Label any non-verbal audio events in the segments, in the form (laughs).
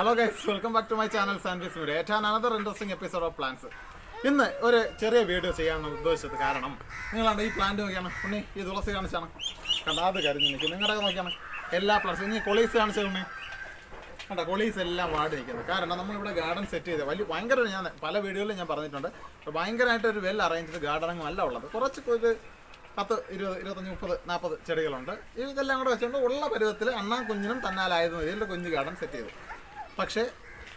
Hello guys welcome back to my channel സാൻഡ്വിസ് video ഏറ്റവും another interesting episode of plants ഇന്ന് ഒരു ചെറിയ video ചെയ്യാമെന്ന് ഉദ്ദേശിച്ചത് കാരണം നിങ്ങളാണ് ഈ പ്ലാന്റ് നോക്കിയാണ്. ഉണ്ണി ഈ തുളസി കാണിച്ചാണ്. കണ്ടാ അത് കരിഞ്ഞ് നിൽക്കും നിങ്ങളുടെ നോക്കിയാണ്. എല്ലാ പ്ലാന്റ്സും ഇനി കൊളീസ് കാണിച്ചത് ഉണ്ണി? കണ്ട കൊളീസ് എല്ലാം വാടി നിൽക്കുന്നത് കാരണം നമ്മളിവിടെ ഗാർഡൻ സെറ്റ് ചെയ്ത് വലിയ ഭയങ്കര ഞാൻ പല വീഡിയോയിലും ഞാൻ പറഞ്ഞിട്ടുണ്ട്. ഭയങ്കരമായിട്ട് ഒരു വെൽ അറേഞ്ച്ഡ് ഗാർഡനിങ് അല്ല ഉള്ളത്. കുറച്ച് ഒരു പത്ത് ഇരുപത് ഇരുപത്തഞ്ച് മുപ്പത് നാൽപ്പത് ചെടികളുണ്ട്. ഇതെല്ലാം കൂടെ വെച്ചുകൊണ്ട് ഉള്ള പരുവത്തിൽ അണ്ണാ കുഞ്ഞിനും തന്നാലായിരുന്നു. ഇതിന്റെ കുഞ്ഞ് ഗാർഡൻ സെറ്റ് ചെയ്തു. പക്ഷേ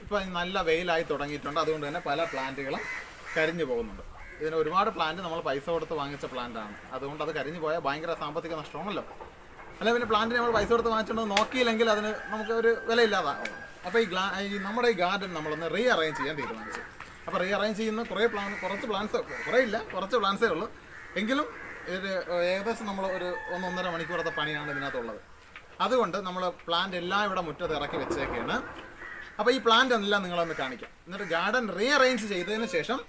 ഇപ്പം നല്ല വെയിലായി തുടങ്ങിയിട്ടുണ്ട്. അതുകൊണ്ട് തന്നെ പല പ്ലാന്റുകളും കരിഞ്ഞു പോകുന്നുണ്ട്. ഇതിന് ഒരുപാട് പ്ലാന്റ് നമ്മൾ പൈസ കൊടുത്ത് വാങ്ങിച്ച പ്ലാന്റാണ്. അതുകൊണ്ട് അത് കരിഞ്ഞു പോയാൽ ഭയങ്കര സാമ്പത്തിക നഷ്ടമാണല്ലോ. അല്ല പിന്നെ പ്ലാന്റിന് നമ്മൾ പൈസ കൊടുത്ത് വാങ്ങിച്ചുകൊണ്ട് നോക്കിയില്ലെങ്കിൽ അതിന് നമുക്ക് ഒരു വിലയില്ലാതാകും അപ്പോൾ ഈ ഗ്ലാ ഈ നമ്മുടെ ഈ ഗാർഡൻ നമ്മളൊന്ന് റീ അറേഞ്ച് ചെയ്യാൻ തീരുമാനിച്ചു. അപ്പോൾ റീ അറേഞ്ച് ചെയ്യുന്ന കുറേ പ്ലാൻ കുറച്ച് പ്ലാൻസ് കുറേ ഇല്ല കുറച്ച് പ്ലാൻസേ ഉള്ളൂ എങ്കിലും ഒരു ഏകദേശം നമ്മൾ ഒരു ഒന്നൊന്നര മണിക്കൂറത്തെ പണിയാണ് ഇതിനകത്തുള്ളത്. അതുകൊണ്ട് നമ്മൾ പ്ലാന്റ് എല്ലാം ഇവിടെ മുറ്റത്ത് ഇറക്കി വെച്ചേക്കാണ്. അപ്പോൾ ഈ പ്ലാന്റ് എല്ലാം നിങ്ങളൊന്ന് കാണിക്കാം. എന്നിട്ട് ഗാർഡൻ റീ അറേഞ്ച് ചെയ്തതിന് ശേഷം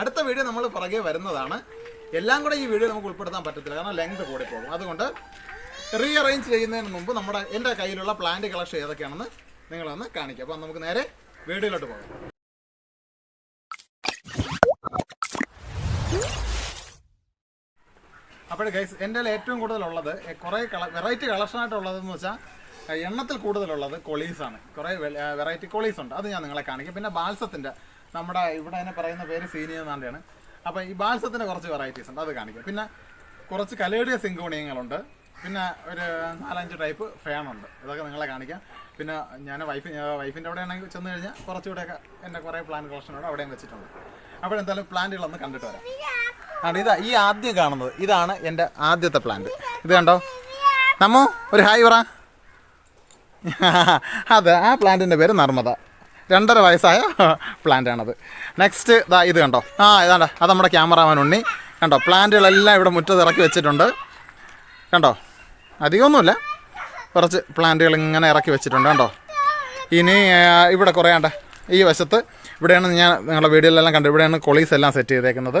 അടുത്ത വീഡിയോ നമ്മൾ പുറകെ വരുന്നതാണ്. എല്ലാം കൂടെ ഈ വീഡിയോ നമുക്ക് ഉൾപ്പെടുത്താൻ പറ്റത്തില്ല കാരണം ലെങ്ത് കൂടി പോകും അതുകൊണ്ട് റീ അറേഞ്ച് ചെയ്യുന്നതിന് മുമ്പ് നമ്മുടെ എന്റെ കയ്യിലുള്ള പ്ലാന്റ് കളക്ഷൻ ഏതൊക്കെയാണെന്ന് നിങ്ങളൊന്ന് കാണിക്കാം. അപ്പോൾ നമുക്ക് നേരെ വീഡിയോയിലോട്ട് പോകാം. അപ്പോൾ ഗൈസ് എന്റെ ഏറ്റവും കൂടുതലുള്ളത് കുറേ കള വെറൈറ്റി കളക്ഷനായിട്ടുള്ളതെന്ന് വെച്ചാൽ എണ്ണത്തിൽ കൂടുതലുള്ളത് കൊളീസ് ആണ് കുറേ വെറൈറ്റി കൊളീസ് ഉണ്ട് അത് ഞാൻ നിങ്ങളെ കാണിക്കും. പിന്നെ ബാൽസത്തിന്റെ നമ്മുടെ ഇവിടെ തന്നെ പറയുന്ന പേര് സീനിയ എന്നാണ്ടാണ് അപ്പോൾ ഈ ബാൽസത്തിന്റെ കുറച്ച് വെറൈറ്റീസ് ഉണ്ട്. അത് കാണിക്കും. പിന്നെ കുറച്ച് കലേടിയ സിങ്കോണിയങ്ങളുണ്ട്. പിന്നെ ഒരു നാലഞ്ച് ടൈപ്പ് ഫാനുണ്ട് ഇതൊക്കെ നിങ്ങളെ കാണിക്കാം. പിന്നെ ഞാൻ വൈഫ് വൈഫിന്റെ അവിടെ ആണെങ്കിൽ ചെന്ന് കഴിഞ്ഞാൽ കുറച്ചുകൂടെയൊക്കെ എന്റെ കുറേ പ്ലാൻ കളക്ഷനോട് അവിടെയും വെച്ചിട്ടുണ്ട്. അപ്പോൾ എന്തായാലും പ്ലാന്റുകളൊന്ന് കണ്ടിട്ട് വരാം. ആണ് ഇതാ ഈ ആദ്യം കാണുന്നത് ഇതാണ് എന്റെ ആദ്യത്തെ പ്ലാന്റ് ഇത് കണ്ടോ? നമ്മോ ഒരു ഹായ് പറ. (laughs) അതെ ആ പ്ലാന്റിന്റെ പേര് നർമ്മദ. രണ്ടര വയസ്സായ (laughs) പ്ലാന്റാണത്. നെക്സ്റ്റ് ദാ ഇത് കണ്ടോ. ആ ഇതാണ്ട അത് നമ്മുടെ ക്യാമറാമാൻ ഉണ്ണി. കണ്ടോ പ്ലാന്റുകളെല്ലാം ഇവിടെ മുറ്റത്ത് ഇറക്കി വെച്ചിട്ടുണ്ട്. കണ്ടോ അധികമൊന്നുമില്ല. കുറച്ച് പ്ലാന്റുകൾ ഇങ്ങനെ ഇറക്കി വെച്ചിട്ടുണ്ട് കണ്ടോ. ഇനി ഇവിടെ കുറേ ഈ വശത്ത് ഇവിടെയാണ് ഞാൻ നിങ്ങളുടെ വീഡിയോയിലെല്ലാം കണ്ടു ഇവിടെയാണ് കൊളീസ് എല്ലാം സെറ്റ് ചെയ്തേക്കുന്നത്.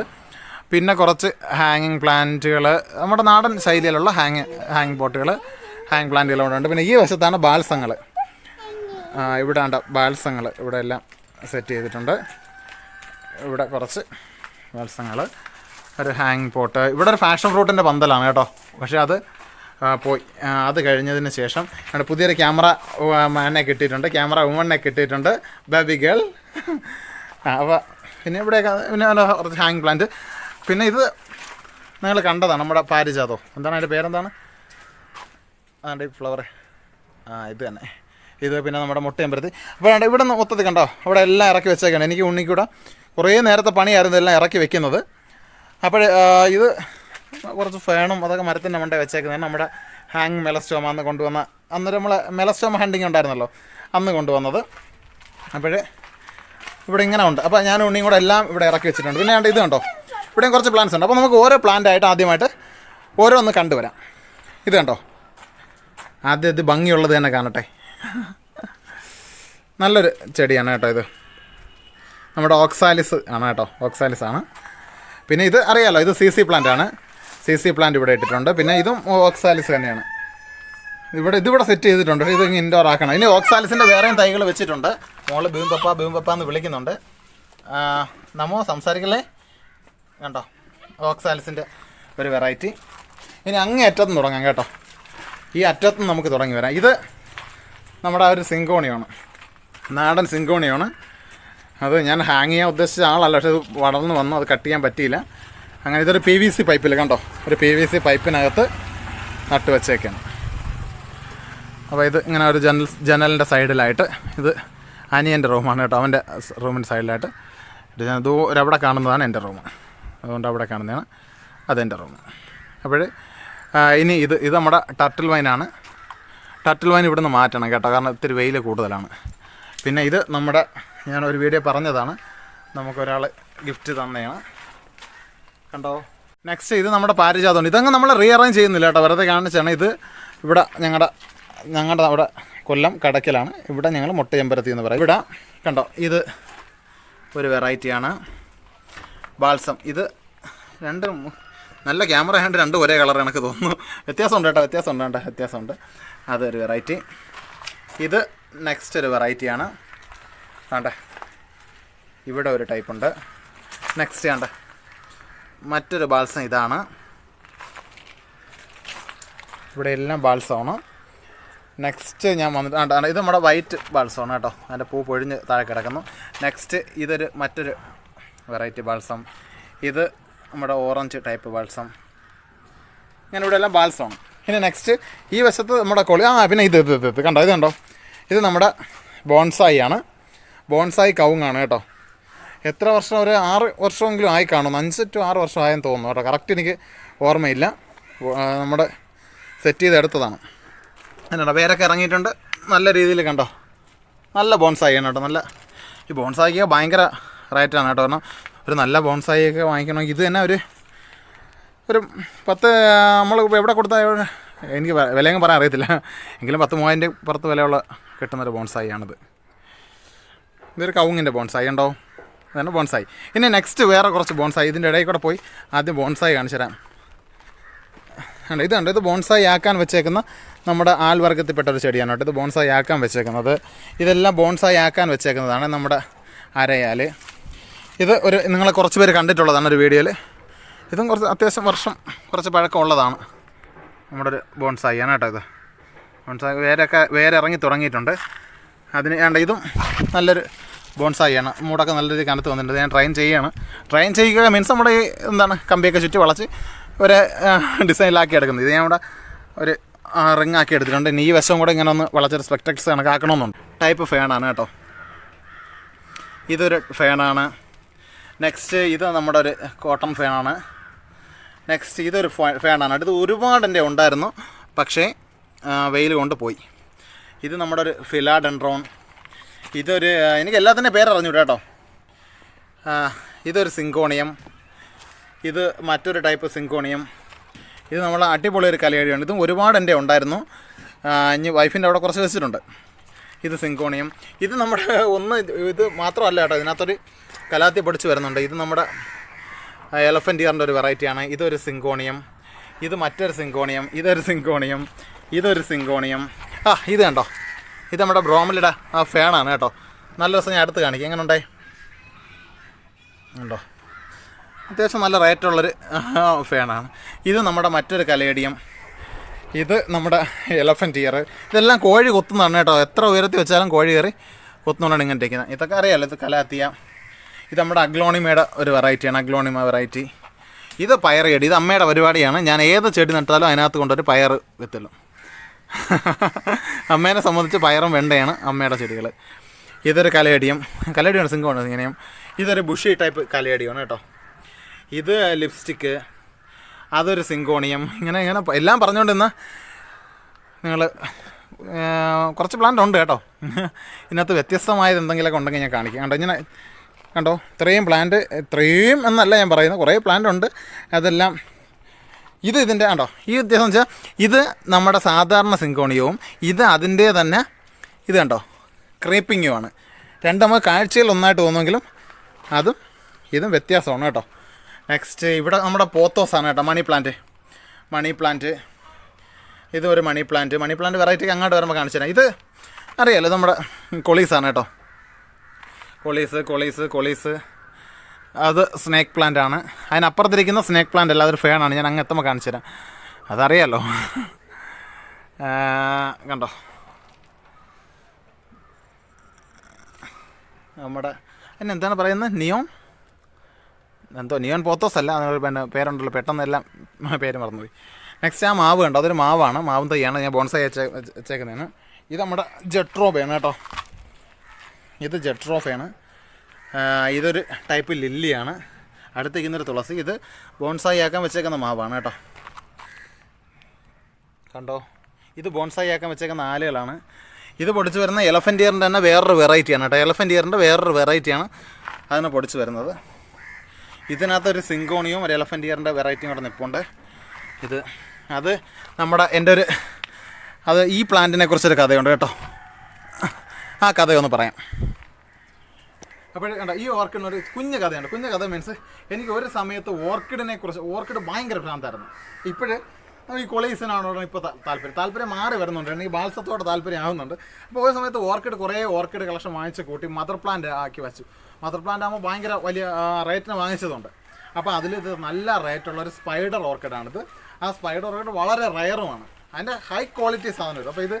പിന്നെ കുറച്ച് ഹാങ്ങിങ് പ്ലാന്റുകൾ നമ്മുടെ നാടൻ ശൈലിയിലുള്ള ഹാങ് ഹാങ് പോട്ടുകൾ ഹാങ് പ്ലാന്റുകൾ ഇവിടെ ഉണ്ട് പിന്നെ ഈ വശത്താണ് ബാൽസങ്ങൾ ഇവിടെ ഉണ്ട് ബാൽസങ്ങൾ ഇവിടെ എല്ലാം സെറ്റ് ചെയ്തിട്ടുണ്ട്. ഇവിടെ കുറച്ച് ബാൽസങ്ങൾ ഒരു ഹാങ് പോട്ട്. ഇവിടെ ഒരു ഫാഷൻ ഫ്രൂട്ടിന്റെ പന്തലാണ് കേട്ടോ. പക്ഷേ അത് പോയി. അത് കഴിഞ്ഞതിന് ശേഷം അവിടെ പുതിയൊരു ക്യാമറ മാനെ കിട്ടിയിട്ടുണ്ട്. ക്യാമറ വുമണിനെ കിട്ടിയിട്ടുണ്ട്. Baby girl. അപ്പോൾ പിന്നെ ഇവിടെയൊക്കെ പിന്നെ കുറച്ച് ഹാങ് പ്ലാന്റ്. പിന്നെ ഇത് നിങ്ങൾ കണ്ടതാണ് നമ്മുടെ പാരിജാതോ. എന്താണ് അതിന്റെ പേരെന്താണ്? ഈ ഫ്ലവർ. ആ ഇത് തന്നെ. ഇത് പിന്നെ നമ്മുടെ മുട്ടയമ്പരത്തി അപ്പോൾ ഇവിടെ നിന്ന് മൊത്തത്തിൽ കണ്ടോ അവിടെ എല്ലാം ഇറക്കി വെച്ചേക്കാണ്. എനിക്ക് ഉണ്ണിക്കൂടെ കുറേ നേരത്തെ പണിയായിരുന്നു എല്ലാം ഇറക്കി വെക്കുന്നത്. അപ്പോൾ ഇത് കുറച്ച് ഫേണും അതൊക്കെ മരത്തിന്റെ മണ്ടേ വെച്ചേക്കുന്നത് നമ്മുടെ ഹാങ് മെലസ്റ്റോമ അന്ന് കൊണ്ടുവന്ന അന്നേരം നമ്മൾ മെലസ്റ്റോമ ഹണ്ടിങ് ഉണ്ടായിരുന്നല്ലോ അന്ന് കൊണ്ടുവന്നത്. അപ്പോൾ ഇവിടെ ഇങ്ങനെ ഉണ്ട്. അപ്പോൾ ഞാൻ ഉണ്ണിയും കൂടെ എല്ലാം ഇവിടെ ഇറക്കി വെച്ചിട്ടുണ്ട്. പിന്നെ ഇത് കണ്ടോ ഇവിടെയും കുറച്ച് പ്ലാന്റ്സ് ഉണ്ട്. അപ്പോൾ നമുക്ക് ഓരോ പ്ലാന്റ് ആയിട്ട് ആദ്യമായിട്ട് ഓരോന്ന് കണ്ടുവരാം. ഇത് കണ്ടോ ആദ്യം ഇത് ഭംഗിയുള്ളത് തന്നെ കാണട്ടെ. നല്ലൊരു ചെടിയാണ് കേട്ടോ ഇത്. നമ്മുടെ ഓക്സാലിസ് ആണ് കേട്ടോ ഓക്സാലിസ് ആണ്. പിന്നെ ഇത് അറിയാലോ ഇത് സി സി പ്ലാന്റ് ആണ്. സി സി പ്ലാന്റ് ഇവിടെ ഇട്ടിട്ടുണ്ട്. പിന്നെ ഇതും ഓക്സാലിസ് തന്നെയാണ്. ഇവിടെ ഇതിവിടെ സെറ്റ് ചെയ്തിട്ടുണ്ട്. ഇത് ഇൻഡോർ ആക്കണം. ഇനി ഓക്സാലിസിന്റെ വേറെയും തൈകൾ വെച്ചിട്ടുണ്ട്. മോൾ ബീം പപ്പ പപ്പ എന്ന് വിളിക്കുന്നുണ്ട്. നമ്മോ സംസാരിക്കല്ലേ? കണ്ടോ? ഓക്സാലിസിന്റെ ഒരു വെറൈറ്റി ഇനി അങ്ങേ അറ്റത്തുനിന്ന് തുടങ്ങാം കേട്ടോ. ഈ അറ്റത്തുനിന്ന് നമുക്ക് തുടങ്ങി വരാം. ഇത് നമ്മുടെ ആ ഒരു സിങ്കോണിയാണ്. നാടൻ സിങ്കോണിയാണ്. അത് ഞാൻ ഹാങ് ചെയ്യാൻ ഉദ്ദേശിച്ച ആളല്ല പക്ഷെ വളർന്ന് വന്നു അത് കട്ട് ചെയ്യാൻ പറ്റിയില്ല. അങ്ങനെ ഇതൊരു പി വി സി പൈപ്പിൽ കണ്ടോ? ഒരു പി വി സി പൈപ്പിനകത്ത് നട്ട് വെച്ചേക്കാണ്. അപ്പോൾ ഇത് ഇങ്ങനെ ഒരു ജനൽ ജനലിന്റെ സൈഡിലായിട്ട് ഇത് അനിയന്റെ റൂമാണ് കേട്ടോ അവന്റെ റൂമിന്റെ സൈഡിലായിട്ട്. ഇത് ഞാൻ ദൂരെ അവിടെ കാണുന്നതാണ് എന്റെ റൂം. അതുകൊണ്ട് അവിടെ കാണുന്നതാണ് അതെന്റെ റൂം. അപ്പോൾ ഇനി ഇത് ഇത് നമ്മുടെ ടർട്ടിൽ വൈനാണ് ടർട്ടിൽ വൈൻ ഇവിടുന്ന് മാറ്റണം കേട്ടോ കാരണം ഇത്തിരി വെയിൽ കൂടുതലാണ്. പിന്നെ ഇത് നമ്മുടെ ഞാൻ ഒരു വീഡിയോ പറഞ്ഞതാണ്. നമുക്കൊരാൾ ഗിഫ്റ്റ് തന്നെയാണ്. കണ്ടോ? നെക്സ്റ്റ് ഇത് നമ്മുടെ പാരിജാതമുണ്ട്. ഇതങ്ങ് നമ്മൾ റീഅറേഞ്ച് ചെയ്യുന്നില്ല കേട്ടോ വെറുതെ കാണിച്ചാണ് ഇത് ഇവിടെ ഞങ്ങളുടെ ഞങ്ങളുടെ അവിടെ കൊല്ലം കടക്കലാണ്. ഇവിടെ ഞങ്ങൾ മുട്ടയമ്പരത്തി എന്ന് പറയും. ഇവിടെ കണ്ടോ ഇത് ഒരു വെറൈറ്റിയാണ് ബാൽസം. ഇത് രണ്ട് നല്ല ക്യാമറ ഹാൻഡ് രണ്ട് ഒരേ കളർ എനിക്ക് തോന്നുന്നു. വ്യത്യാസമുണ്ട് കേട്ടോ വ്യത്യാസമുണ്ട് കേട്ടോ വ്യത്യാസമുണ്ട്. അതൊരു വെറൈറ്റി ഇത് നെക്സ്റ്റ് ഒരു വെറൈറ്റിയാണ് കണ്ടേ? ഇവിടെ ഒരു ടൈപ്പ് ഉണ്ട്. നെക്സ്റ്റ് വേണ്ട മറ്റൊരു ബാൽസം ഇതാണ്. ഇവിടെ എല്ലാം ബാൽസമാണ് നെക്സ്റ്റ് ഞാൻ വന്നിട്ട് ആ, ആ, ഇത് നമ്മുടെ വൈറ്റ് ബാൾസമാണ് കേട്ടോ. അതിന്റെ പൂ പൊഴിഞ്ഞ് താഴെ കിടക്കുന്നു. നെക്സ്റ്റ് ഇതൊരു മറ്റൊരു വെറൈറ്റി ബാൽസം ഇത് നമ്മുടെ ഓറഞ്ച് ടൈപ്പ് ബാൽസം ഇങ്ങനെ ഇവിടെ എല്ലാം ബാൽസമാണ് പിന്നെ നെക്സ്റ്റ് ഈ വശത്ത് നമ്മുടെ കൊളി ആ പിന്നെ ഇത് ഇത് ഇത് കണ്ടോ ഇത് കണ്ടോ? ഇത് നമ്മുടെ ബോൺസായി ആണ്. ബോൺസായി കവുങ്ങാണ് കേട്ടോ. എത്ര വർഷം ഒരു ആറ് വർഷമെങ്കിലും ആയി കാണും അഞ്ച് ടു ആറ് വർഷം ആയെന്ന് തോന്നുന്നു കേട്ടോ. കറക്റ്റ് എനിക്ക് ഓർമ്മയില്ല. നമ്മുടെ സെറ്റ് ചെയ്ത് എടുത്തതാണ്. എന്നാ വേരൊക്കെ ഇറങ്ങിയിട്ടുണ്ട്. നല്ല രീതിയിൽ കണ്ടോ. നല്ല ബോൺസായി ആണ് കേട്ടോ. നല്ല ഈ ബോൺസായിക്ക് ഭയങ്കര റേറ്റാണ് കേട്ടോ. കാരണം ഒരു നല്ല ബോൺസായി ഒക്കെ വാങ്ങിക്കണമെങ്കിൽ ഇത് തന്നെ ഒരു ഒരു പത്ത് നമ്മൾ എവിടെ കൊടുത്താൽ എനിക്ക് വിലയൊന്നും പറയാൻ അറിയത്തില്ല. എങ്കിലും പത്ത് മൂവായിരം പുറത്ത് വിലയുള്ള കിട്ടുന്നൊരു ബോൺസായി ആണിത് ഇതൊരു കവുങ്ങിന്റെ ബോൺസായി ഉണ്ടോ അതാണ് ബോൺസായി. ഇനി നെക്സ്റ്റ് വേറെ കുറച്ച് ബോൺസായി. ഇതിന്റെ ഇടയിൽ കൂടെ പോയി ആദ്യം ബോൺസായി കാണിച്ചു തരാം. ഉണ്ട് ഇതുണ്ട് ഇത് ബോൺസായി ആക്കാൻ വെച്ചേക്കുന്ന നമ്മുടെ ആൽ ആൽവർഗത്തിൽപ്പെട്ട ഒരു ചെടിയാണ് കേട്ടോ. ഇത് ബോൺസായി ആക്കാൻ വെച്ചേക്കുന്നത്. ഇതെല്ലാം ബോൺസായി ആക്കാൻ വെച്ചേക്കുന്നതാണ് നമ്മുടെ അരയാൽ ഇത് ഒരു നിങ്ങൾ കുറച്ച് പേര് കണ്ടിട്ടുള്ളതാണ് ഒരു വീഡിയോയിൽ. ഇതും കുറച്ച് അത്യാവശ്യം വർഷം കുറച്ച് പഴക്കമുള്ളതാണ്. നമ്മുടെ ഒരു ബോൺസായിയാണ് കേട്ടോ ഇത്. ബോൺസായി വേരൊക്കെ വേറെ ഇറങ്ങി തുടങ്ങിയിട്ടുണ്ട്. അതിന് വേണ്ട ഇതും നല്ലൊരു ബോൺസായിയാണ് മൂടൊക്കെ നല്ല രീതിയിൽ കനത്ത് വന്നിട്ടുണ്ട്. ഞാൻ ട്രെയിൻ ചെയ്യുകയാണ് ട്രെയിൻ ചെയ്യുക മീൻസ് നമ്മുടെ ഈ എന്താണ് കമ്പിയൊക്കെ ചുറ്റി വളച്ച് ഒരു ഡിസൈനിലാക്കി എടുക്കുന്നത്. ഇത് ഞാൻ ഇവിടെ ഒരു റിങ് ആക്കി എടുത്തിട്ടുണ്ട്. ഇനി ഈ വശവും കൂടെ ഇങ്ങനെ ഒന്ന് വളച്ചൊരു സ്പെക്ടക്സ് കണക്കാക്കണമെന്നുണ്ട്. ടൈപ്പ് ഫാനാണ് കേട്ടോ. ഇതൊരു ഫാനാണ് നെക്സ്റ്റ് ഇത് നമ്മുടെ ഒരു കോട്ടൺ ഫാനാണ് നെക്സ്റ്റ് ഇതൊരു ഫാനാണ് അടുത്ത് ഒരുപാട് എന്റെ ഉണ്ടായിരുന്നു. പക്ഷേ വെയിൽ കൊണ്ട് പോയി. ഇത് നമ്മുടെ ഒരു ഫിലാഡെൻഡ്രോൺ ഇതൊരു എനിക്ക് എല്ലാത്തിന്റെ പേരറിഞ്ഞു കേട്ടോ. ഇതൊരു സിങ്കോണിയം ഇത് മറ്റൊരു ടൈപ്പ് സിങ്കോണിയം ഇത് നമ്മൾ അടിപൊളി ഒരു കലയടിയാണ്. ഇതും ഒരുപാട് എന്റെ ഉണ്ടായിരുന്നു. ഇനി വൈഫിന്റെ അവിടെ കുറച്ച് വെച്ചിട്ടുണ്ട്. ഇത് സിങ്കോണിയം. ഇത് നമ്മുടെ (laughs) ഒന്ന് ഇത് മാത്രമല്ല കേട്ടോ ഇതിനകത്തൊരു കലാത്തി പഠിച്ച് വരുന്നുണ്ട്. ഇത് നമ്മുടെ എലഫന്റ് ഇയറിന്റെ ഒരു വെറൈറ്റിയാണ് ഇതൊരു സിങ്കോണിയം. ഇത് മറ്റൊരു സിങ്കോണിയം. ഇതൊരു സിങ്കോണിയം. ഇതൊരു സിങ്കോണിയം. ആ ഇത് കണ്ടോ? ഇത് നമ്മുടെ ബ്രോമലിയുടെ ആ ഫാനാണ് കേട്ടോ. നല്ല ദിവസം ഞാൻ അടുത്ത് കാണിക്കും. എങ്ങനെ ഉണ്ടായി ഉണ്ടോ അത്യാവശ്യം നല്ല റേറ്റുള്ളൊരു ഫാനാണ് ഇത് നമ്മുടെ മറ്റൊരു കലേഡിയം. ഇത് നമ്മുടെ എലഫന്റ് ഇയർ ഇതെല്ലാം കോഴി കൊത്തുന്നതാണ് കേട്ടോ. എത്ര ഉയരത്തിൽ വെച്ചാലും കോഴി കയറി കൊത്തുന്നതാണ് ഇങ്ങനെ ഇരിക്കുന്നത്. ഇതൊക്കെ അറിയാമല്ലോ ഇത് കലാത്തിയ. ഇത് നമ്മുടെ അഗ്ലോണിമയുടെ ഒരു വെറൈറ്റിയാണ് അഗ്ലോണിമ വെറൈറ്റി ഇത് പയർ ചെടി ഇത് അമ്മയുടെ പരിപാടിയാണ്. ഞാൻ ഏത് ചെടി നട്ടാലും അതിനകത്ത് കൊണ്ടൊരു പയർ വെത്തുള്ളൂ (laughs) അമ്മേനെ സംബന്ധിച്ച് പയറും വെണ്ടയാണ് അമ്മയുടെ ചെടികൾ ഇതൊരു കലയടിയും. കലയടിയാണ് സിംഗമാണ് ഇങ്ങനെയും. ഇതൊരു ബുഷി ടൈപ്പ് കലയടിയാണ് കേട്ടോ. ഇത് ലിപ്സ്റ്റിക്ക് അതൊരു സിങ്കോണിയം. ഇങ്ങനെ ഇങ്ങനെ എല്ലാം പറഞ്ഞുകൊണ്ട് ഇന്ന് നിങ്ങൾ കുറച്ച് പ്ലാന്റ് ഉണ്ട് കേട്ടോ. ഇതിനകത്ത് വ്യത്യസ്തമായത് എന്തെങ്കിലുമൊക്കെ ഉണ്ടെങ്കിൽ ഞാൻ കാണിക്കാം. കണ്ടോ ഇങ്ങനെ കണ്ടോ? ഇത്രയും പ്ലാന്റ് ഇത്രയും എന്നല്ല ഞാൻ പറയുന്നത്. കുറേ പ്ലാന്റ് ഉണ്ട്. അതെല്ലാം ഇത് ഇതിന്റെ കണ്ടോ? ഈ വ്യത്യാസം വെച്ചാൽ ഇത് നമ്മുടെ സാധാരണ സിങ്കോണിയവും ഇത് അതിന്റെ തന്നെ ഇത് കണ്ടോ? ക്രീപ്പിങ്ങുമാണ് രണ്ടു നമുക്ക് കാഴ്ചയിൽ ഒന്നായിട്ട് തോന്നുമെങ്കിലും അതും ഇതും വ്യത്യാസമാണ് കേട്ടോ. നെക്സ്റ്റ് ഇവിടെ നമ്മുടെ പോത്തോസാണ് കേട്ടോ മണി പ്ലാന്റ് മണി പ്ലാന്റ് ഇത് ഒരു money plant money plant variety അങ്ങോട്ട് വരുമ്പോൾ കാണിച്ചു തരാം ഇത് അറിയാലോ നമ്മുടെ കൊളീസാണ് കേട്ടോ. കൊളീസ് കൊളീസ് കൊളീസ് അത് സ്നേക്ക് പ്ലാന്റ് ആണ്. അതിനപ്പുറത്തിരിക്കുന്ന സ്നേക്ക് പ്ലാന്റ് അല്ല അതൊരു ഫേണാണ് ഞാൻ അങ്ങ് എത്തുമ്പോൾ കാണിച്ചു തരാം അതറിയാലോ കണ്ടോ? നമ്മുടെ അതിനെന്താണ് പറയുന്നത്? നിയോൺ എന്തോ നിയോൻ പോത്തോസ് അല്ല പിന്നെ പേരുണ്ടല്ലോ പെട്ടെന്ന് എല്ലാം പേര് മറന്നുപോയി. നെക്സ്റ്റ് ആ മാവ് കണ്ടോ അതൊരു മാവാണ് മാവും തൈയാണ് ഞാൻ ബോൺസായി വെച്ചേ വെച്ചേക്കുന്നതാണ്. ഇത് നമ്മുടെ ജെട്രോബയാണ് കേട്ടോ. ഇത് ജെട്രോഫയാണ്. ഇതൊരു ടൈപ്പ് ലില്ലിയാണ്. അടുത്തേക്കുന്നൊരു തുളസി. ഇത് ബോൺസായി ആക്കാൻ വെച്ചേക്കുന്ന മാവാണ് കേട്ടോ. കണ്ടോ? ഇത് ബോൺസായി ആക്കാൻ വെച്ചേക്കുന്ന ആലുകളാണ്. ഇത് പൊടിച്ച് വരുന്ന എലഫന്റിയറിന്റെ തന്നെ വേറൊരു വെറൈറ്റിയാണ് കേട്ടോ. എലഫന്റിയറിന്റെ വേറൊരു വെറൈറ്റിയാണ് അതിനെ പൊടിച്ച് വരുന്നത്. ഇതിനകത്തൊരു സിങ്കോണിയും ഒരു എലഫന്റ് ഇയറിന്റെ വെറൈറ്റിയും കൂടെ നിൽപ്പുണ്ട് ഇത് അത് നമ്മുടെ എന്റെ ഒരു അത് ഈ പ്ലാന്റിനെ കുറിച്ചൊരു കഥയുണ്ട് കേട്ടോ. ആ കഥയൊന്ന് പറയാം. അപ്പോഴേ കണ്ട ഈ ഓർക്കിഡിന് ഒരു കുഞ്ഞു കഥയുണ്ട്. കുഞ്ഞു കഥ മീൻസ് എനിക്ക് ഒരു സമയത്ത് ഓർക്കിഡിനെ കുറിച്ച് ഓർക്കിഡ് ഭയങ്കര ഭ്രാന്തായിരുന്നു. ഇപ്പോഴ് ഈ കൊളീസിനാണോ ഇപ്പോൾ താല്പര്യം? താല്പര്യം മാറി വരുന്നുണ്ട്. അല്ലെങ്കിൽ ബാൽസത്തോടെ താല്പര്യം ആവുന്നുണ്ട്. അപ്പോൾ ഒരു സമയത്ത് ഓർക്കിഡ് കുറേ ഓർക്കിഡ് കളക്ഷൻ വാങ്ങിച്ച് കൂട്ടി മദർ പ്ലാന്റ് ആക്കി വെച്ചു. മദർ പ്ലാന്റ് ആകുമ്പോൾ ഭയങ്കര വലിയ റേറ്റിന് വാങ്ങിച്ചതുണ്ട്. അപ്പോൾ അതിൽ ഇത് നല്ല റേറ്റുള്ള ഒരു സ്പൈഡർ ഓർക്കിഡാണിത്. ആ സ്പൈഡർ ഓർക്കിഡ് വളരെ റയറുമാണ്. അതിന്റെ ഹൈ ക്വാളിറ്റി സാധനം അപ്പോൾ ഇത്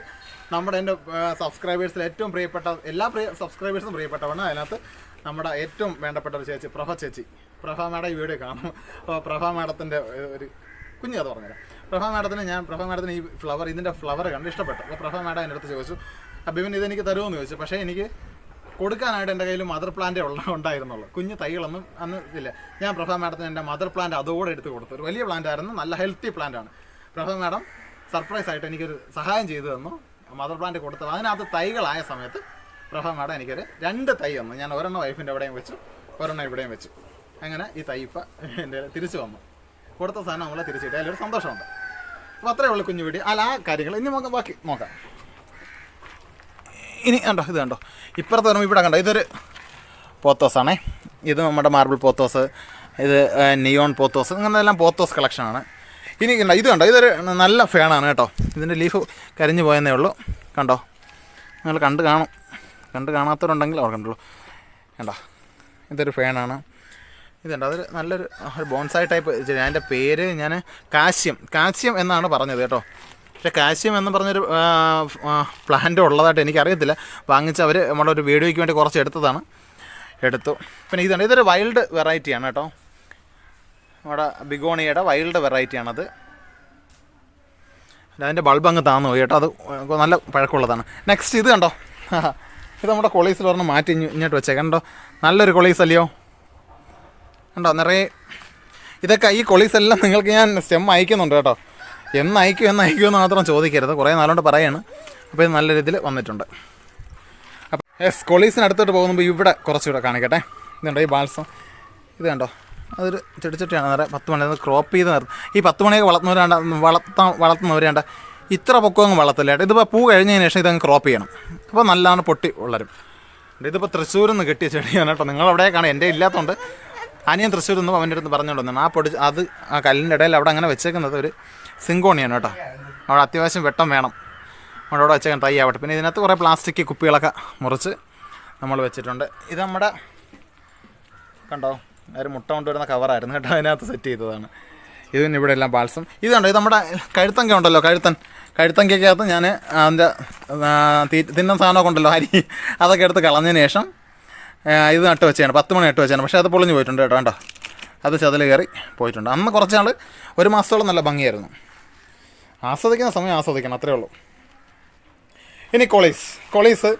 നമ്മുടെ എന്റെ സബ്സ്ക്രൈബേഴ്സിൽ ഏറ്റവും പ്രിയപ്പെട്ട എല്ലാ പ്രിയ സബ്സ്ക്രൈബേഴ്സും പ്രിയപ്പെട്ടവണ്. അതിനകത്ത് നമ്മുടെ ഏറ്റവും വേണ്ടപ്പെട്ട ഒരു ചേച്ചി പ്രഭ ചേച്ചി. പ്രഭ മാഡം ഈ വീഡിയോ കാണും. അപ്പോൾ പ്രഭ മാഡത്തിന്റെ ഒരു കുഞ്ഞു കഥ പറഞ്ഞുതരാം. പ്രഭ മാഡത്തിന് ഞാൻ പ്രഭ മാഡത്തിന് ഈ ഫ്ലവർ ഇതിന്റെ ഫ്ലവർ കണ്ട് ഇഷ്ടപ്പെട്ടു. അപ്പോൾ പ്രഭ മാഡം എന്റെ അടുത്ത് ചോദിച്ചു അഭിമൻ ഇതെനിക്ക് തരുമെന്ന് ചോദിച്ചു. പക്ഷേ എനിക്ക് കൊടുക്കാനായിട്ട് എന്റെ കയ്യിൽ മദർ പ്ലാന്റേ ഉള്ള ഉണ്ടായിരുന്നുള്ളൂ. കുഞ്ഞു തൈകളൊന്നും അന്ന് ഇല്ല. ഞാൻ പ്രഭ മാഡത്തിന് എന്റെ മദർ പ്ലാന്റ് അതോടെ എടുത്ത് കൊടുത്തു. ഒരു വലിയ പ്ലാന്റ് ആയിരുന്നു നല്ല ഹെൽത്തി പ്ലാന്റ് ആണ്. പ്രഭ മാഡം സർപ്രൈസ് ആയിട്ട് എനിക്കൊരു സഹായം ചെയ്തു തന്നു. മദർ പ്ലാന്റ് കൊടുത്തത്. അതിനകത്ത് തൈകളായ സമയത്ത് പ്രഭ മാഡം എനിക്കൊരു രണ്ട് തൈ തന്നു. ഞാൻ ഒരെണ്ണം വൈഫിന്റെ എവിടെയും വെച്ചു ഒരെണ്ണം ഇവിടെയും വെച്ചു. അങ്ങനെ ഈ തൈപ്പ എന്റെ തിരിച്ചു വന്നു. കൊടുത്ത സാധനം നമ്മളെ തിരിച്ചിട്ട് അതിലൊരു സന്തോഷമുണ്ട്. അപ്പോൾ അത്രേ ഉള്ളൂ കുഞ്ഞു വീഡിയോ അല്ല ആ കാര്യങ്ങൾ. ഇനി നമുക്ക് ബാക്കി നോക്കാം. ഇനി കണ്ടോ ഇത് കണ്ടോ. ഇപ്പുറത്ത് വരുമ്പോൾ ഇവിടെ കണ്ടോ ഇതൊരു പോത്തോസാണേ ഇത് നമ്മുടെ മാർബിൾ പോത്തോസ് ഇത് നിയോൺ പോത്തോസ് അങ്ങനെയെല്ലാം പോത്തോസ് കളക്ഷനാണ് ഇനി കണ്ടോ ഇത് കണ്ടോ ഇതൊരു നല്ല ഫാനാണ് കേട്ടോ. ഇതിന്റെ ലീഫ് കരിഞ്ഞു പോയെന്നേ ഉള്ളൂ. കണ്ടോ നിങ്ങൾ കണ്ട് കാണും. കണ്ട് കാണാത്തവരുണ്ടെങ്കിൽ അവർ കണ്ടുള്ളൂ കണ്ടോ ഇതൊരു ഫാനാണ് ഇതുണ്ട്. അതൊരു നല്ലൊരു ബോൺസായി ടൈപ്പ് അതിന്റെ പേര് ഞാൻ കാശ്യം കാശ്യം എന്നാണ് പറഞ്ഞത് കേട്ടോ. പക്ഷേ കാശ്യം എന്ന് പറഞ്ഞൊരു പ്ലാന്റ് ഉള്ളതായിട്ട് എനിക്കറിയത്തില്ല. വാങ്ങിച്ച് അവർ നമ്മുടെ ഒരു വീഡിയോയ്ക്ക് വേണ്ടി കുറച്ച് എടുത്തതാണ്. എടുത്തു. പിന്നെ ഇതുണ്ട്. ഇതൊരു വൈൽഡ് വെറൈറ്റിയാണ് കേട്ടോ. നമ്മുടെ ബിഗോണിയുടെ വൈൽഡ് വെറൈറ്റിയാണത് അതിന്റെ ബൾബ് അങ്ങ് താന്നു പോയി കേട്ടോ. അത് നല്ല പഴക്കമുള്ളതാണ്. നെക്സ്റ്റ് ഇത് കണ്ടോ? (laughs) ഇത് നമ്മുടെ കൊളീസിൽ പറഞ്ഞ് മാറ്റി ഇങ്ങോട്ട് വെച്ചേ കണ്ടോ? നല്ലൊരു കൊളീസ് അല്ലയോ? കണ്ടോ നിറയെ ഇതൊക്കെ ഈ കൊളീസ് എല്ലാം നിങ്ങൾക്ക് ഞാൻ സ്റ്റെം അയക്കുന്നുണ്ട് കേട്ടോ. എന്ന് അയക്കും എന്ന് അയക്കും എന്ന് മാത്രം ചോദിക്കരുത്. കുറേ നാളുകൊണ്ട് പറയാണ്. അപ്പോൾ ഇത് നല്ല രീതിയിൽ വന്നിട്ടുണ്ട്. അപ്പോൾ എസ് കൊളീസിനടുത്തോട്ട് പോകുമ്പോൾ ഇവിടെ കുറച്ചുകൂടെ കാണിക്കട്ടെ. ഇതുണ്ടോ ഈ ബാൽസം ഇത് കണ്ടോ? അതൊരു ചെടിച്ചട്ടിയാണ് നിറയെ പത്ത് മണി ക്രോപ്പ് ചെയ്ത് നിർത്തും ഈ പത്ത് മണിയൊക്കെ വളർത്തുന്നവരാണ്ട് വളർത്താൻ വളർത്തുന്നവരാണ്ട് ഇത്ര പൊക്കം അങ്ങ് വളർത്തില്ല ഇതിപ്പോൾ പൂ കഴിഞ്ഞതിന് ശേഷം ഇതങ്ങ് ക്രോപ്പ് ചെയ്യണം. അപ്പോൾ നല്ലതാണ് പൊട്ടി വളരും. ഇതിപ്പോൾ തൃശ്ശൂരിൽ നിന്ന് കിട്ടിയ ചെടിയാണ് കേട്ടോ. നിങ്ങൾ അവിടെ കാണാം എന്റെ ഇല്ലാത്തതുകൊണ്ട് അനിയൻ തൃശ്ശൂർ നിന്ന് അവന്റെ അടുത്ത് പറഞ്ഞുകൊണ്ടിരുന്നു ആ പൊടി അത് ആ കല്ലിന്റെ ഇടയിൽ അവിടെ അങ്ങനെ വെച്ചേക്കുന്നത് ഒരു സിങ്കോണിയാണ് കേട്ടോ. അവിടെ അത്യാവശ്യം വെട്ടം വേണം. അവിടെ അവിടെ വെച്ചേക്കാൻ തൈ ആവട്ടെ. പിന്നെ ഇതിനകത്ത് കുറേ പ്ലാസ്റ്റിക് കുപ്പികളൊക്കെ മുറിച്ച് നമ്മൾ വെച്ചിട്ടുണ്ട്. ഇത് നമ്മുടെ കണ്ടോ? ഒരു മുട്ട കൊണ്ടുവരുന്ന കവറായിരുന്നു കേട്ടോ. അതിനകത്ത് സെറ്റ് ചെയ്തതാണ്. ഇത് പിന്നെ ഇവിടെ എല്ലാം ബാൽസം ഇത് കണ്ടോ? ഇത് നമ്മുടെ കഴുത്തങ്ക ഉണ്ടല്ലോ കഴുത്തൻ. കഴുത്തങ്കയ്ക്കകത്ത് ഞാൻ അതിന്റെ തിന്ന സാധനമൊക്കെ ഉണ്ടല്ലോ അരി. അതൊക്കെ എടുത്ത് കളഞ്ഞതിന് ശേഷം ഇത് നട്ട് വെച്ചാണ് പത്ത് മണി നട്ട് വെച്ചാണ് പക്ഷേ അത് പൊളിഞ്ഞ് പോയിട്ടുണ്ട് കേട്ടോ കണ്ടോ? അത് ചതിൽ കയറി പോയിട്ടുണ്ട്. അന്ന് കുറച്ച് നാൾ ഒരു മാസത്തോളം നല്ല ഭംഗിയായിരുന്നു. ആസ്വദിക്കുന്ന സമയം ആസ്വദിക്കണം അത്രേ ഉള്ളൂ. ഇനി കൊളീസ്. കൊളീസ്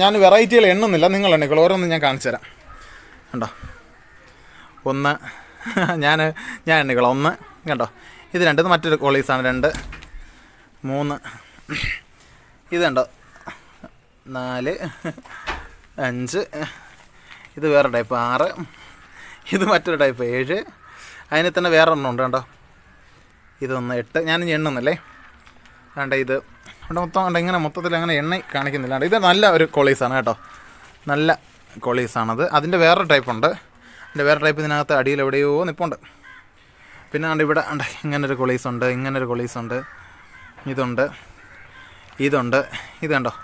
ഞാൻ വെറൈറ്റികൾ എണ്ണുന്നില്ല. നിങ്ങൾ എണ്ണിക്കോളൂ ഓരോന്നും ഞാൻ കാണിച്ചു തരാം. കണ്ടോ? ഒന്ന് (laughs) ഞാൻ ഞാൻ എണ്ണിക്കോളാം ഒന്ന് കണ്ടോ? ഇത് രണ്ട് മറ്റൊരു കോളീസാണ്. രണ്ട് മൂന്ന് ഇത് കണ്ടോ? നാല് അഞ്ച്. ഇത് വേറെ ടൈപ്പ് ആറ്. ഇത് മറ്റൊരു ടൈപ്പ് ഏഴ്. അതിന് തന്നെ വേറെ എണ്ണം ഉണ്ട് കേട്ടോ ഇതൊന്ന് എട്ട്. ഞാൻ എണ്ണുന്നല്ലേ? വേണ്ട ഇത്? അവിടെ മൊത്തം കണ്ട? ഇങ്ങനെ മൊത്തത്തിൽ അങ്ങനെ എണ്ണ കാണിക്കുന്നില്ല. ഇത് നല്ല ഒരു കോളീസാണ് കേട്ടോ. നല്ല കോളീസാണത് അതിന്റെ വേറെ ടൈപ്പ് ഉണ്ട്. അതിന്റെ വേറെ ടൈപ്പ് ഇതിനകത്ത് അടിയിൽ എവിടെയോ നിപ്പുണ്ട്. പിന്നെ കണ്ട് ഇവിടെ ഉണ്ട് ഇങ്ങനൊരു കൊളീസുണ്ട് ഇങ്ങനൊരു കൊളീസുണ്ട് ഇതുണ്ട്. ഇതുണ്ട്. ഇത് കണ്ടോ?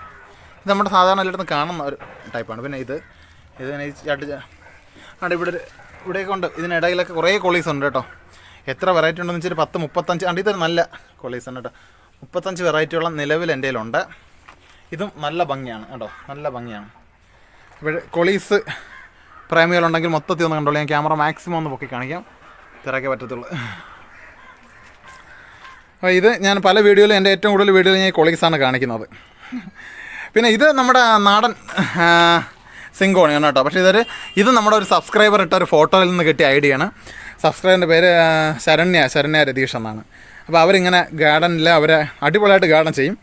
ഇത് നമ്മുടെ സാധാരണ എല്ലായിടത്തും കാണുന്ന ഒരു ടൈപ്പാണ്. പിന്നെ ഇത് ഇത് ആണ്ട് ചട്ടി അവിടെ ഇവിടെ ഒരു ഇവിടെയൊക്കെ ഉണ്ട്. ഇതിനിടയിലൊക്കെ കുറേ കൊളീസ് ഉണ്ട് കേട്ടോ. എത്ര വെറൈറ്റി ഉണ്ടെന്ന് വെച്ചാൽ പത്ത് മുപ്പത്തഞ്ച് ആണ്ട് ഇതൊരു നല്ല കൊളീസ് ഉണ്ട് കേട്ടോ. മുപ്പത്തഞ്ച് വെറൈറ്റിയുള്ള നിലവിൽ എന്റെ കയ്യിലുണ്ട്. ഇതും നല്ല ഭംഗിയാണ് കേട്ടോ. നല്ല ഭംഗിയാണ്. ഇവിടെ കൊളീസ് പ്രേമികളുണ്ടെങ്കിൽ മൊത്തത്തിൽ ഒന്ന് കണ്ടോളൂ. ഞാൻ ക്യാമറ മാക്സിമം ഒന്ന് പൊക്കി കാണിക്കാം. തിരക്കേ പറ്റത്തുള്ളൂ. അപ്പോൾ ഇത് ഞാൻ പല വീഡിയോയിലും എന്റെ ഏറ്റവും കൂടുതൽ വീഡിയോയിൽ ഞാൻ കൊളീസാണ് കാണിക്കുന്നത്. പിന്നെ ഇത് നമ്മുടെ നാടൻ സിങ്കോണിയാണ് കേട്ടോ. പക്ഷേ ഇതൊരു ഇത് നമ്മുടെ ഒരു സബ്സ്ക്രൈബർ ഇട്ട ഒരു ഫോട്ടോയിൽ നിന്ന് കിട്ടിയ ഐഡിയ ആണ്. സബ്സ്ക്രൈബറിന്റെ പേര് ശരണ്യ ശരണ്യ രതീഷ് എന്നാണ്. അപ്പോൾ അവരിങ്ങനെ ഗാർഡനിൽ അവരെ അടിപൊളിയായിട്ട് ഗാർഡൻ ചെയ്യും.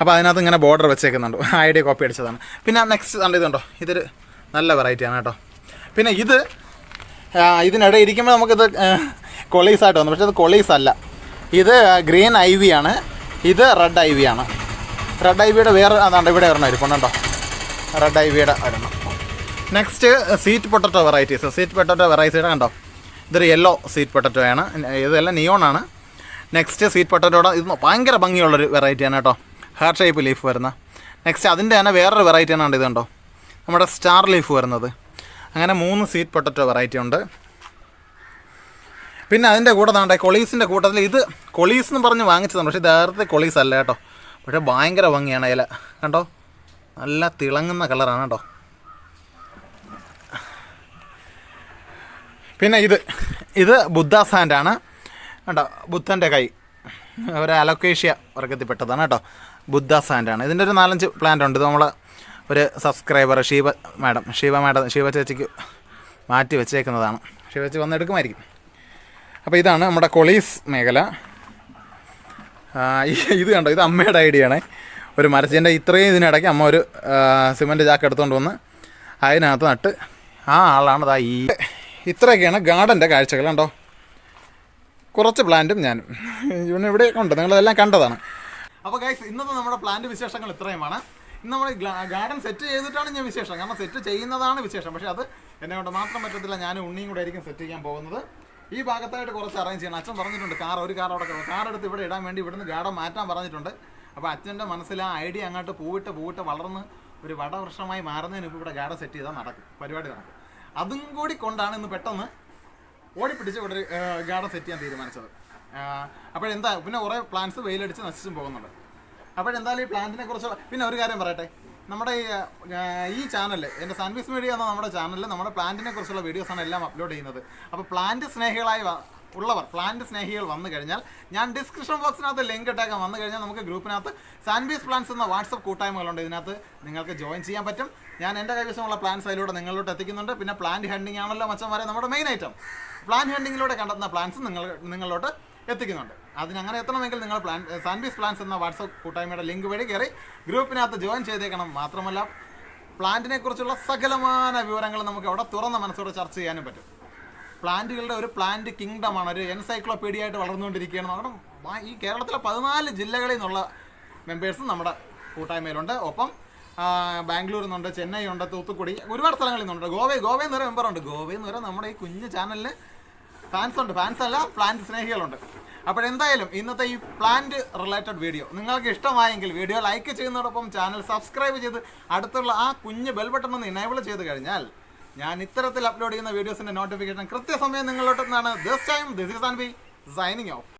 അപ്പോൾ അതിനകത്ത് ഇങ്ങനെ ബോർഡർ വെച്ചേക്കുന്നുണ്ട്. ഐഡിയ കോപ്പി അടിച്ചതാണ്. പിന്നെ നെക്സ്റ്റ് കണ്ട ഇതുണ്ടോ? ഇതൊരു നല്ല വെറൈറ്റിയാണ് കേട്ടോ. പിന്നെ ഇത് ഇതിനിടെ ഇരിക്കുമ്പോൾ നമുക്കിത് കൊളീസായിട്ട് വന്നു. പക്ഷേ ഇത് കൊളീസ് അല്ല. ഇത് ഗ്രീൻ ഐ വി ആണ്. ഇത് റെഡ് ഐ വി ആണ്. റെഡ് ഐ വിയുടെ വേറെ അതാണ്ട് ഇവിടെ ഒരെണ്ണം ഇരിപ്പുണ്ടോ റെഡ് ഐ വിയുടെ ഒരെണ്ണം. Next sweet potato varieties sweet potato varieties കണ്ടോ? ഇതൊരു യെല്ലോ സീറ്റ് പൊട്ടറ്റോ ആണ്. ഇതെല്ലാം നിയോൺ ആണ്. നെക്സ്റ്റ് സീറ്റ് പൊട്ടറ്റോടെ ഇത് ഭയങ്കര ഭംഗിയുള്ളൊരു വെറൈറ്റിയാണ് കേട്ടോ. ഹാർട്ട് ഷേപ്പ് ലീഫ് വരുന്ന. നെക്സ്റ്റ് അതിന്റെ തന്നെ വേറൊരു വെറൈറ്റിയാണ് ഇത് കണ്ടോ? നമ്മുടെ സ്റ്റാർ ലീഫ് വരുന്നത്. അങ്ങനെ മൂന്ന് സീറ്റ് പൊട്ടറ്റോ വെറൈറ്റി ഉണ്ട്. പിന്നെ അതിന്റെ കൂടെ താണ്ടെ കൊളീസിന്റെ കൂട്ടത്തിൽ ഇത് കൊളീസ് എന്ന് പറഞ്ഞ് വാങ്ങിച്ചതാണ്. പക്ഷേ ഇത് നേരത്തെ കൊളീസ് അല്ല കേട്ടോ. പക്ഷേ ഭയങ്കര ഭംഗിയാണ് ഇല. കണ്ടോ? നല്ല തിളങ്ങുന്ന കളറാണ് കേട്ടോ. പിന്നെ ഇത് ഇത് ബുദ്ധ സാൻഡാണ്. കേട്ടോ ബുദ്ധന്റെ കൈ. ഒരു അലോക്കേഷ്യ വർഗത്തിൽപ്പെട്ടതാണ് കേട്ടോ. ബുദ്ധ സാൻഡാണ്. ഇതിന്റെ ഒരു നാലഞ്ച് പ്ലാന്റ് ഉണ്ട്. ഇത് നമ്മൾ ഒരു subscriber Sheeba madam Sheeba madam Sheeba ചേച്ചിക്ക് മാറ്റി വെച്ചേക്കുന്നതാണ്. ഷീബ ചേച്ചി വന്നെടുക്കുമായിരിക്കും അപ്പോൾ ഇതാണ് നമ്മുടെ കൊളീസ് മേഖല. ഇത് കണ്ടോ? ഇത് അമ്മയുടെ ഐഡിയ ആണ്. ഒരു മരച്ചേന്റെ ഇത്രയും ഇതിനിടയ്ക്ക് അമ്മ ഒരു സിമന്റ് ചാക്ക് എടുത്തുകൊണ്ട് വന്ന് അതിനകത്ത് നട്ട് ആ ആളാണ് ദാ ഈ. ഇത്രയൊക്കെയാണ് ഗാർഡന്റെ കാഴ്ചകൾ കണ്ടോ? കുറച്ച് പ്ലാന്റും ഞാൻ. ഇവിടെ ഇവിടെ ഉണ്ട്. നിങ്ങളതെല്ലാം കണ്ടതാണ്. അപ്പോൾ ഗൈസ് ഇന്നത്തെ നമ്മുടെ പ്ലാന്റ് വിശേഷങ്ങൾ ഇത്രയുമാണ്. ഇന്ന് നമ്മൾ ഗാർഡൻ സെറ്റ് ചെയ്തിട്ടാണ് ഞാൻ വിശേഷം. കാരണം സെറ്റ് ചെയ്യുന്നതാണ് വിശേഷം. പക്ഷേ അത് എന്നെ കൊണ്ട് മാത്രം പറ്റത്തില്ല. ഞാൻ ഉണ്ണിയും കൂടെ ആയിരിക്കും സെറ്റ് ചെയ്യാൻ പോകുന്നത്. ഈ ഭാഗത്തായിട്ട് കുറച്ച് അറേഞ്ച് ചെയ്യണം. അച്ഛൻ പറഞ്ഞിട്ടുണ്ട് കാർ ഒരു കാർ അവിടെ കാർ എടുത്ത് ഇവിടെ ഇടാൻ വേണ്ടി ഇവിടുന്ന് ഗാർഡൻ മാറ്റാൻ പറഞ്ഞിട്ടുണ്ട്. അപ്പോൾ അച്ഛന്റെ മനസ്സിൽ ആ ഐഡിയ അങ്ങോട്ട് പൂവിട്ട് പൂവിട്ട് വളർന്ന് ഒരു വടവൃക്ഷമായി മാറുന്നതിന് ഇപ്പോൾ ഇവിടെ ഗാർഡൻ സെറ്റ് ചെയ്താൽ നടക്കും. പരിപാടി നടക്കും. അതും കൂടി കൊണ്ടാണ് ഇന്ന് പെട്ടെന്ന് ഓടിപ്പിടിച്ച് ഇവിടെ ഒരു ഗാർഡൻ സെറ്റ് ചെയ്യാൻ തീരുമാനിച്ചത്. അപ്പോഴെന്താ പിന്നെ കുറേ പ്ലാന്റ്സ് വെയിലടിച്ച് നശിച്ചും പോകുന്നുണ്ട്. അപ്പോഴെന്തായാലും ഈ പ്ലാന്റിനെ കുറിച്ചുള്ള പിന്നെ ഒരു കാര്യം പറയട്ടെ. നമ്മുടെ ഈ ചാനൽ എന്റെ സാൻവിസ് മീഡിയ എന്ന നമ്മുടെ ചാനലിൽ നമ്മുടെ പ്ലാന്റിനെ കുറിച്ചുള്ള വീഡിയോസാണ് എല്ലാം അപ്ലോഡ് ചെയ്യുന്നത്. അപ്പോൾ പ്ലാന്റ് സ്നേഹികളായി ഉള്ളവർ പ്ലാന്റ് സ്നേഹികൾ വന്നു കഴിഞ്ഞാൽ ഞാൻ ഡിസ്ക്രിപ്ഷൻ ബോക്സിനകത്ത് ലിങ്ക് ഇട്ടേക്കാം. വന്നു കഴിഞ്ഞാൽ നമുക്ക് ഗ്രൂപ്പിനകത്ത് സാൻവീസ് പ്ലാൻസ് എന്ന വാട്സപ്പ് കൂട്ടായ്മകളുണ്ട്. ഇതിനകത്ത് നിങ്ങൾക്ക് ജോയിൻ ചെയ്യാൻ പറ്റും. ഞാൻ എന്റെ കൈവശമുള്ള പ്ലാൻസ് അതിലൂടെ നിങ്ങളിലോട്ട് എത്തിക്കുന്നുണ്ട്. പിന്നെ പ്ലാന്റ് ഹണ്ടിങ് ആണല്ലോ മച്ചം വരെ നമ്മുടെ മെയിൻ ഐറ്റം പ്ലാന്റ് ഹണ്ടിങ്ങിലൂടെ കണ്ടെത്തുന്ന പ്ലാൻസ് നിങ്ങൾ നിങ്ങളിലോട്ട് എത്തിക്കുന്നുണ്ട്. അതിന് അങ്ങനെ എത്തണമെങ്കിൽ നിങ്ങൾ പ്ലാൻ സാൻബീസ് പ്ലാൻസ് എന്ന വാട്സപ്പ് കൂട്ടായ്മയുടെ ലിങ്ക് വഴി കയറി ഗ്രൂപ്പിനകത്ത് ജോയിൻ ചെയ്തേക്കണം. മാത്രമല്ല പ്ലാന്റിനെ കുറിച്ചുള്ള സകലമായ വിവരങ്ങൾ നമുക്ക് അവിടെ തുറന്ന മനസ്സോടെ ചർച്ച ചെയ്യാനും പറ്റും. പ്ലാന്റുകളുടെ ഒരു പ്ലാന്റ് കിങ്ഡം ആണ്. ഒരു എൻസൈക്ലോപീഡിയ ആയിട്ട് വളർന്നുകൊണ്ടിരിക്കുകയാണ്. നമ്മുടെ ഈ കേരളത്തിലെ പതിനാല് ജില്ലകളിൽ നിന്നുള്ള മെമ്പേഴ്സും നമ്മുടെ കൂട്ടായ്മയിലുണ്ട്. ഒപ്പം ബാംഗ്ലൂരിൽ നിന്നുണ്ട് ചെന്നൈ ഉണ്ട് തൂത്തുക്കുടി ഒരുപാട് സ്ഥലങ്ങളിൽ നിന്നുണ്ട്. ഗോവ ഗോവയിൽ നിന്ന് വരെ മെമ്പറുണ്ട് ഗോവയിൽ നിന്ന് നമ്മുടെ ഈ കുഞ്ഞു ചാനലിന് ഫാൻസ് ഉണ്ട്. ഫാൻസ് അല്ല പ്ലാന്റ് സ്നേഹികളുണ്ട്. അപ്പോഴെന്തായാലും ഇന്നത്തെ ഈ പ്ലാന്റ് റിലേറ്റഡ് വീഡിയോ നിങ്ങൾക്ക് ഇഷ്ടമായെങ്കിൽ വീഡിയോ ലൈക്ക് ചെയ്യുന്നതോടൊപ്പം ചാനൽ സബ്സ്ക്രൈബ് ചെയ്ത് അടുത്തുള്ള ആ കുഞ്ഞ് ബെൽ ബട്ടൺ ഒന്ന് ഇനേബിൾ ചെയ്ത് കഴിഞ്ഞാൽ ഞാൻ ഇത്തരത്തിൽ അപ്ലോഡ് ചെയ്യുന്ന വീഡിയോസിന്റെ നോട്ടിഫിക്കേഷൻ കൃത്യസമയം നിങ്ങളോട്ടെന്നാണ് this time this is and B signing of